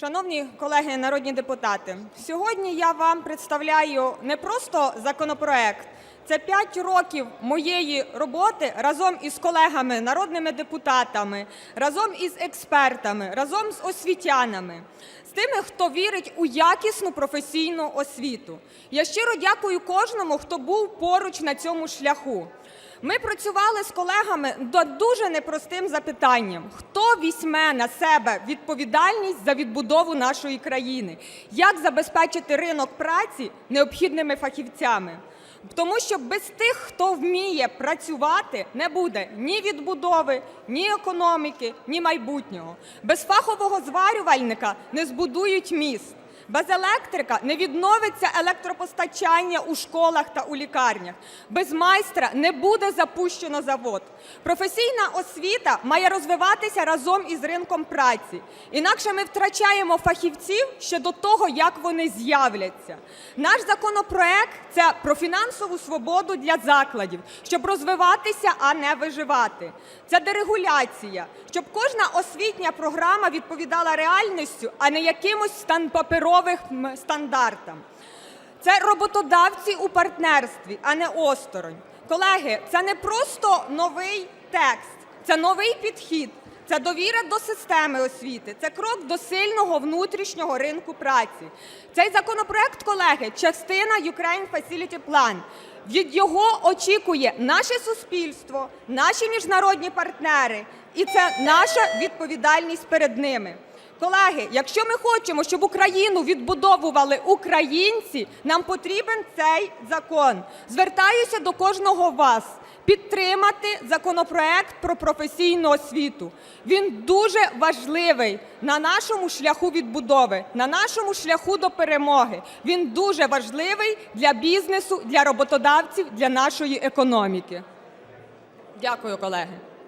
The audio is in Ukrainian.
Шановні колеги народні депутати, сьогодні я вам представляю не просто законопроект, це 5 років моєї роботи разом із колегами, народними депутатами, разом із експертами, разом з освітянами, з тими, хто вірить у якісну професійну освіту. Я щиро дякую кожному, хто був поруч на цьому шляху. Ми працювали з колегами над дуже непростим запитанням: хто візьме на себе відповідальність за відбудову нашої країни? Як забезпечити ринок праці необхідними фахівцями? Тому що без тих, хто вміє працювати, не буде ні відбудови, ні економіки, ні майбутнього. Без фахового зварювальника не збудують міст. Без електрика не відновиться електропостачання у школах та у лікарнях. Без майстра не буде запущено завод. Професійна освіта має розвиватися разом із ринком праці. Інакше ми втрачаємо фахівців ще до того, як вони з'являться. Наш законопроект це про фінансову свободу для закладів, щоб розвиватися, а не виживати. Це дерегуляція, щоб кожна освітня програма відповідала реальністю, а не якимось стан паперових м, стандартам. Це роботодавці у партнерстві, а не осторонь. Колеги, це не просто новий текст, це новий підхід, це довіра до системи освіти, це крок до сильного внутрішнього ринку праці. Цей законопроект, колеги, частина Ukraine Facility Plan. Від його очікує наше суспільство, наші міжнародні партнери, і це наша відповідальність перед ними. Колеги, якщо ми хочемо, щоб Україну відбудовували українці, нам потрібен цей закон. Звертаюся до кожного вас підтримати законопроект про професійну освіту. Він дуже важливий на нашому шляху відбудови, на нашому шляху до перемоги. Він дуже важливий для бізнесу, для роботодавців, для нашої економіки. Дякую, колеги.